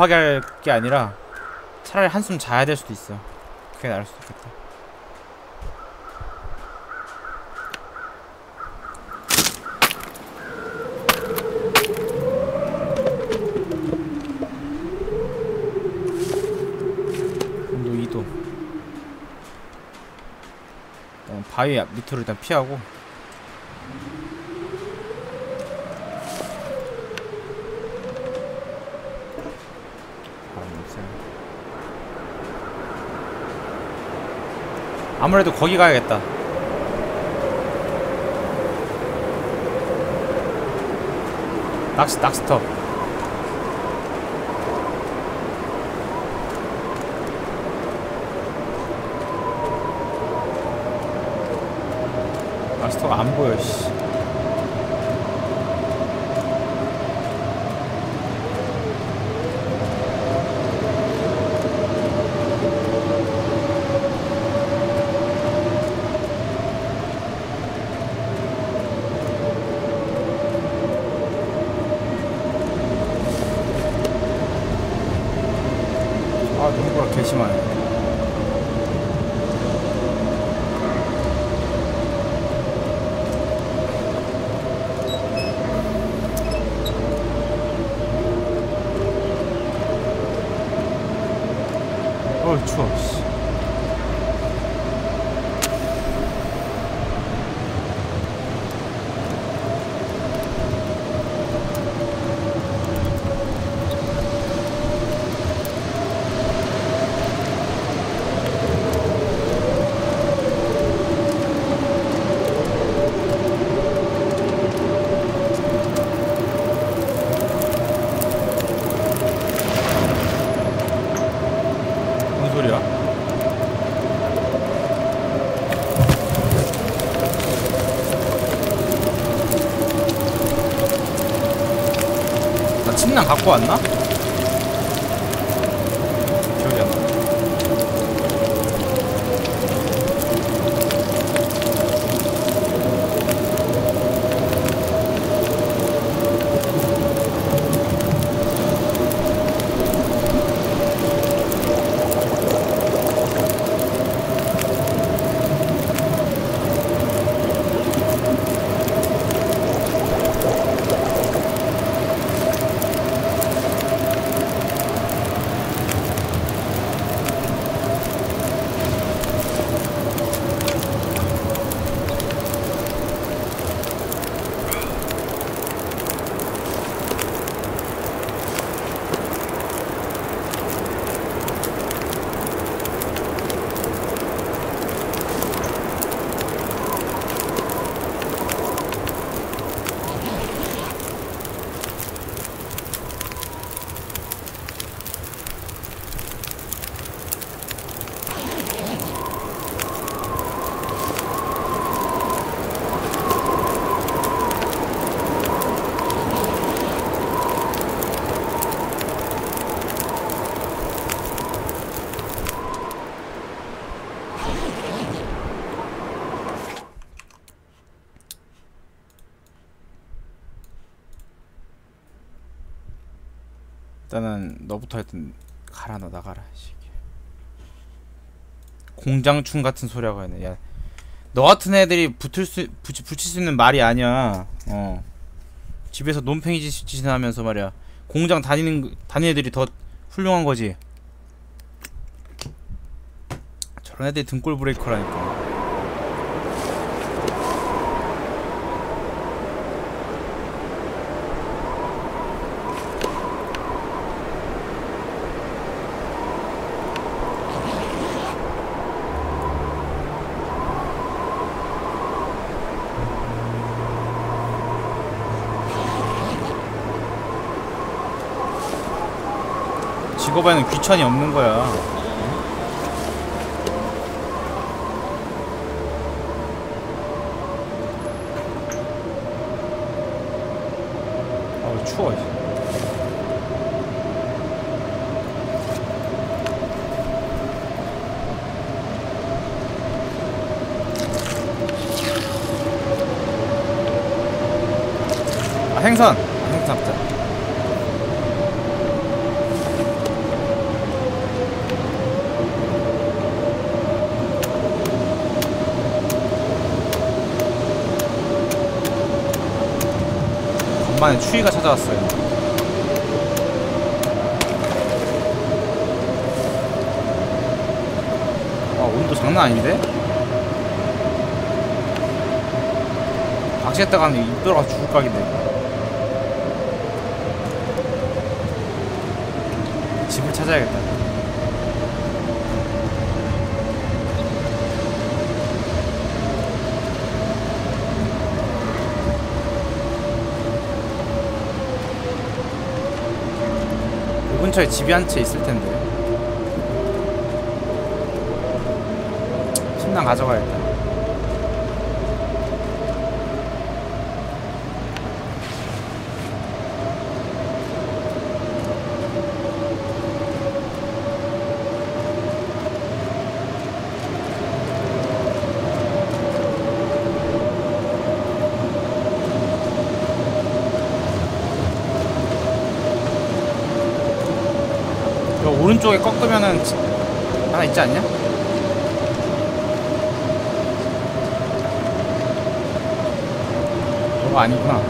급하게 할 게 아니라 차라리 한숨 자야 될 수도 있어. 그게 나을 수도 있겠다. 온도 2도 일단 바위 앞 밑으로 일단 피하고 바람이 없어요. 아무래도 거기 가야겠다. 낚시 낚시터. 낚시터가 안 보여 씨 아 농구가 개심하네 어 추워 씨. 뭔 소리야? 나 침낭 갖고 왔나? 일단은 너부터 하여튼 가라 너 나가라. 공장충 같은 소리하고 있네. 야 너 같은 애들이 붙을 수 붙이, 붙일 수 있는 말이 아니야. 어. 집에서 논팽이 짓- 짓이나 하면서 말이야. 공장 다니는 그- 다니는 애들이 더 훌륭한 거지. 저런 애들이 등골 브레이커라니까 직업에는 귀천이 없는 거야. 아우 추워 아 행선 아, 행선 잡자 간만에 추위가 찾아왔어요. 아, 온도 장난 아닌데? 낚시했다 가는 입 들어가 죽을 각인데. 집을 찾아야겠다. 이 근처에 집이 한 채 있을 텐데. 침낭 가져가야겠다. 오른쪽에 꺾으면은 지- 하나 있지 않냐? 이거 아니구나.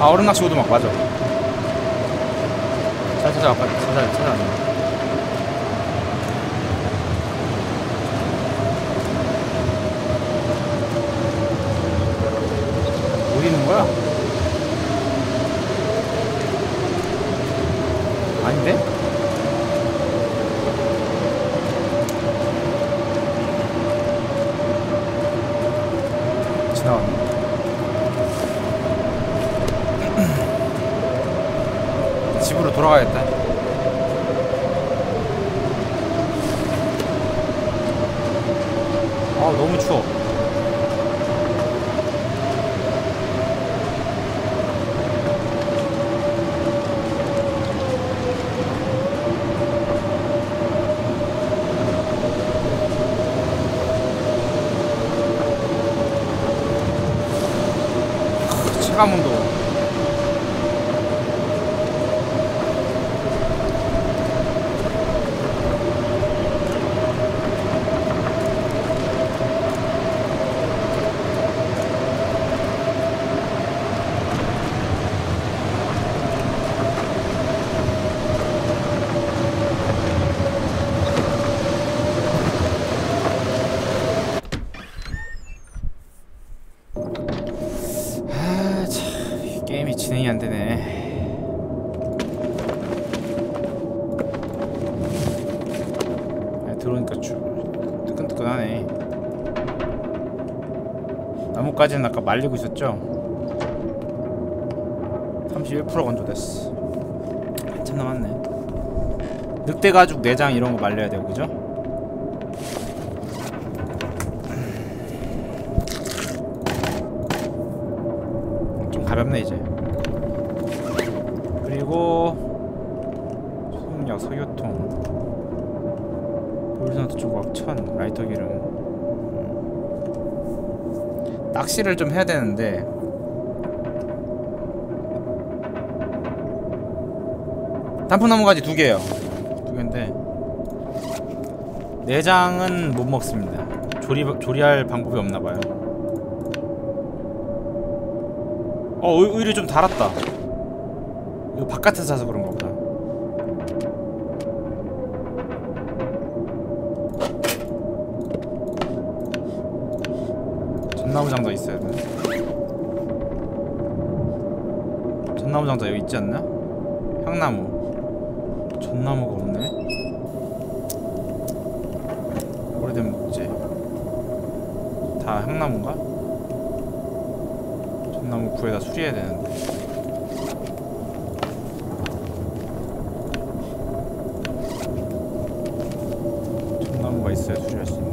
아 얼음 낚시 오두막 맞아. 잘 찾아 아까 찾아 찾아. 어디 있는 거야? 아닌데? 지 나갔네. 집으로 돌아가야겠다. 아 너무 추워. Vagamundo. 나뭇가지는 아까 말리고 있었죠? 31% 건조됐어. 한참 남았네. 늑대 가죽 내장 이런 거 말려야 되고 그죠? 좀 가볍네 이제 그리고 소독약 석유통 볼선트 조각 천 라이터 기름 음. 낚시를 좀 해야 되는데. 단풍나무 가지 두 개요. 두 개인데. 내장은 못 먹습니다. 조리 조리할 방법이 없나 봐요. 어 의, 의류 좀 달았다. 이거 바깥에서 사서 그런가? 보다 전나무 장자 있어야 돼. 전나무 장자 여기 있지 않나? 향나무. 전나무가 없네. 오래된 목재. 다 향나무인가? 전나무 구에다 수리해야 되는데. 전나무가 있어야 수리할 수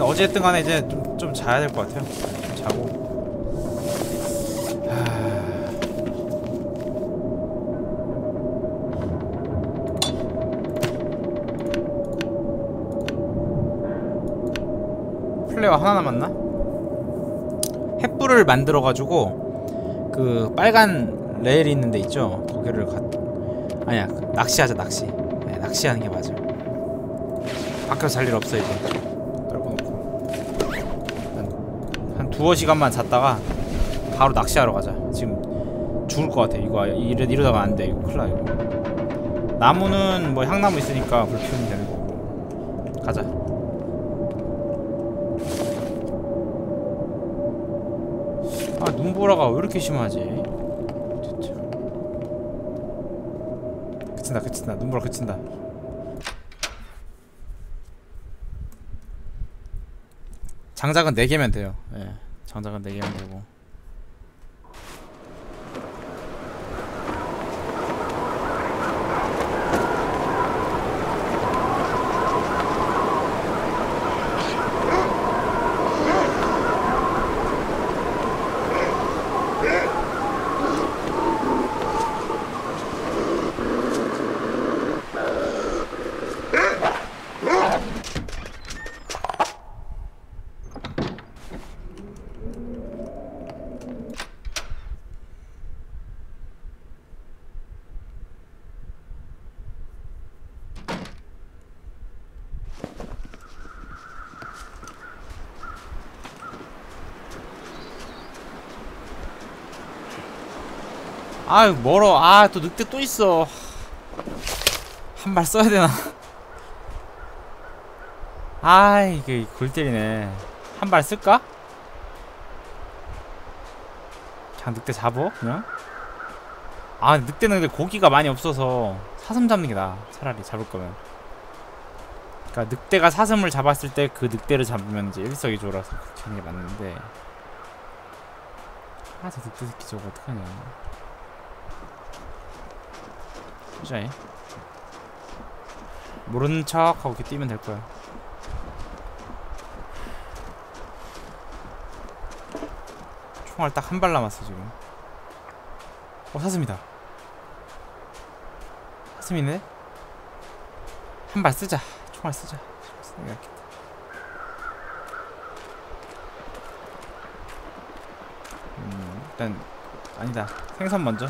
어쨌든 간에 이제 좀, 좀 자야 될 것 같아요. 좀 자고. 플레어 하나 남았나? 햇불을 만들어가지고 그 빨간 레일이 있는데 있죠? 거기를 갔... 아니야 낚시하자 낚시. 네, 낚시하는 게 맞아. 밖에서 살 일 없어 이제. 두어 시간만 잤다가 바로 낚시하러 가자. 지금 죽을 것 같아. 이거 이러, 이러다가 안 돼. 이거 큰일 나 이거. 나무는 뭐 향나무 있으니까 불 피우면 되는 거고. 가자. 아 눈보라가 왜 이렇게 심하지? 그친다 그친다 눈보라 그친다. 장작은 4개면 돼요. 예. 장작은 4개면 되고. 아유 멀어. 아 또 늑대 또 있어. 한 발 써야 되나? 아 이게 골 때리네. 한 발 쓸까? 그냥 늑대 잡어 그냥? 아 늑대는 근데 고기가 많이 없어서 사슴 잡는 게 나아. 차라리 잡을 거면. 그니까 늑대가 사슴을 잡았을 때 그 늑대를 잡으면 이제 일석이조라서 그렇게 하는 게 맞는데. 아 저 늑대 새끼 저거 어떡하냐 보자이 모르는 척하고 이렇게 뛰면 될 거야. 총알 딱 한 발 남았어 지금. 어 사슴이다. 사슴이네? 한 발 쓰자. 총알 쓰자. 쓰는 게 낫겠다 음 일단 아니다. 생선 먼저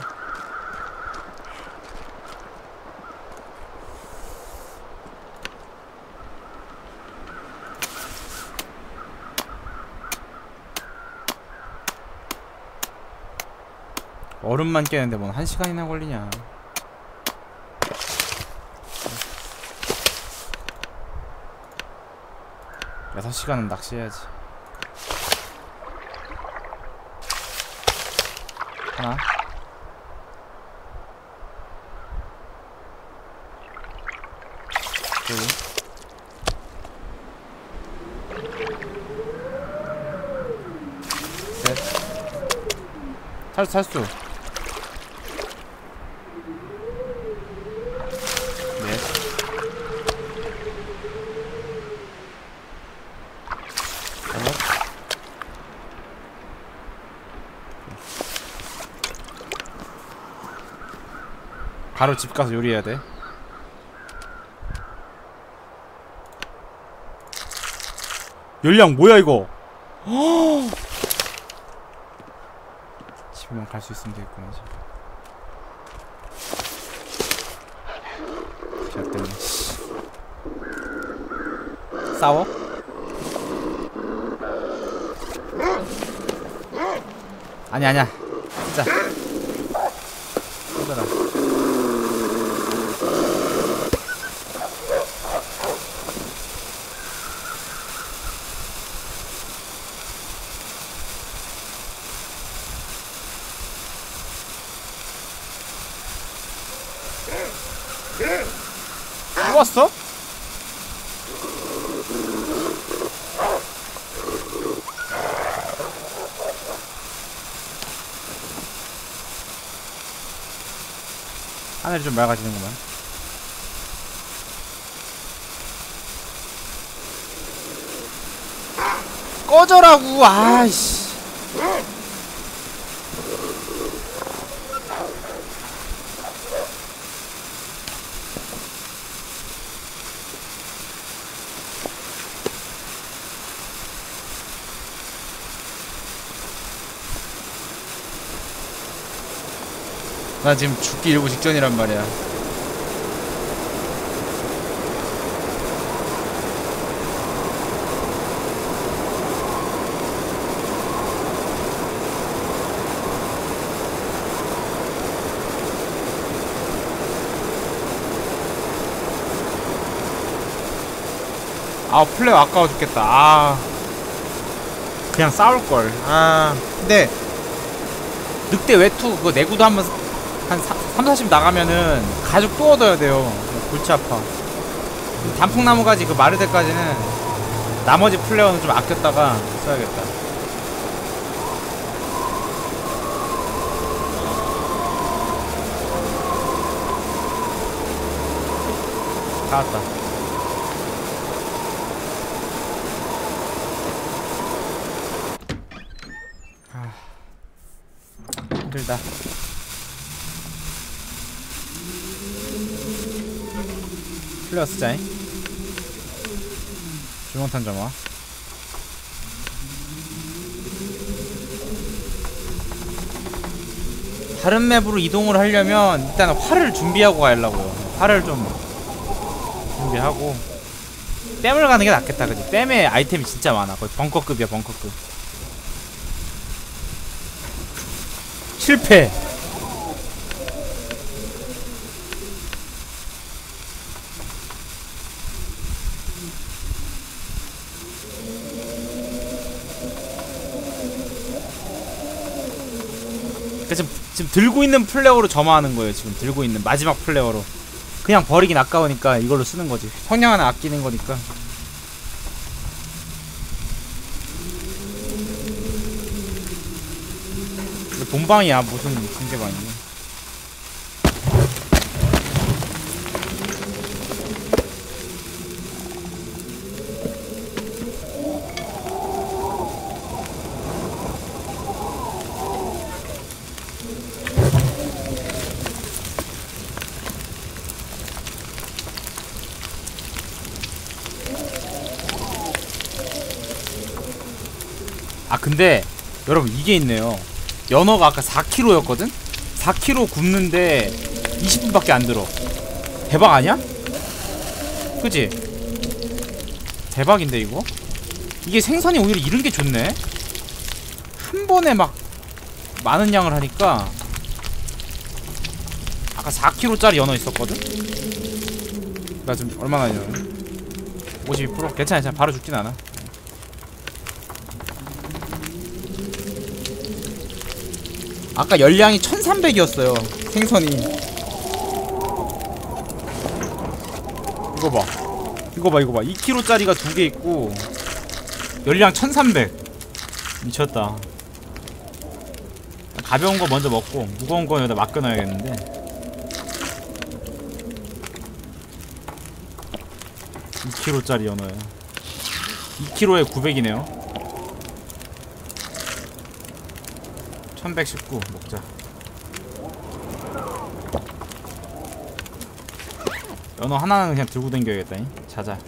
얼음만 깨는데 뭔 한 시간이나 걸리냐. 여섯 시간은 낚시해야지. 하나. 둘. 셋. 살수 살수 넷 다섯 바로 집 가서 요리해야 돼. 열량 뭐야 이거? 집에만 갈 수 있으면 되겠구나 때문에 씨. 싸워? 아니 아니야. 진짜 쏘더라 죽었어? 하늘이 좀 맑아지는구만 꺼져라고 아이씨 나 지금 죽기 일보 직전이란 말이야. 아 플레이 아까워 죽겠다. 아 그냥 싸울 걸. 아 근데 늑대 외투 그거 내구도 한번 한 3, 40 나가면은 가죽 또 얻어야 돼요. 골치 아파. 단풍나무 가지 그 마를 때까지는 나머지 플레어는 좀 아꼈다가 써야겠다. 다 왔다. 아, 힘들다. 플러스 자잉 주먹탄 점화. 다른 맵으로 이동을 하려면 일단 활을 준비하고 가려고요. 활을 좀 준비하고. 댐을 가는 게 낫겠다 그지? 댐에 아이템이 진짜 많아. 거의 벙커급이야 벙커급. 실패 지금, 들고 있는 플레어로 점화하는 거예요. 지금 들고 있는 마지막 플레어로. 그냥 버리긴 아까우니까 이걸로 쓰는 거지. 성냥 하나 아끼는 거니까. 이거 본방이야 무슨. 아 근데 여러분 이게 있네요. 연어가 아까 4kg였거든? 4kg 굽는데 20분밖에 안 들어. 대박 아니야? 그지? 대박인데 이거? 이게 생선이 오히려 이런 게 좋네. 한 번에 막 많은 양을 하니까 아까 4kg짜리 연어 있었거든? 나 지금 얼마나 있냐? 52% 괜찮아 괜찮아 바로 죽진 않아. 아까 열량이 1300이었어요 생선이. 이거 봐. 이거 봐 이거 봐. 2kg짜리가 두 개 있고 열량 1300 미쳤다. 가벼운 거 먼저 먹고 무거운 거 여기다 맡겨놔야겠는데. 2kg짜리 연어야 2kg에 900이네요 1119 먹자. 연어 하나는 그냥 들고 댕겨야겠다 자자.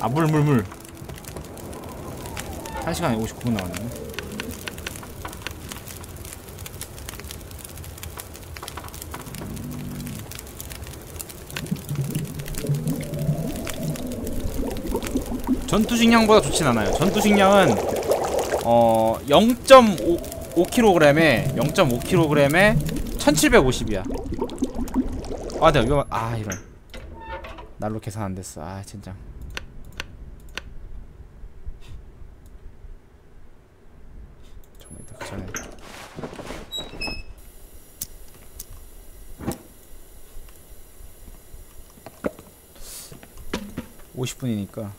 아 물 물 물. 1시간에 59분 나왔네. 전투식량보다 좋진 않아요. 전투식량은 어 0.5 5kg에 0.5kg에 1750이야. 아 내가 이거 아 이런. 날로 계산 안 됐어. 아 진짜. 정말 그 전에 50분이니까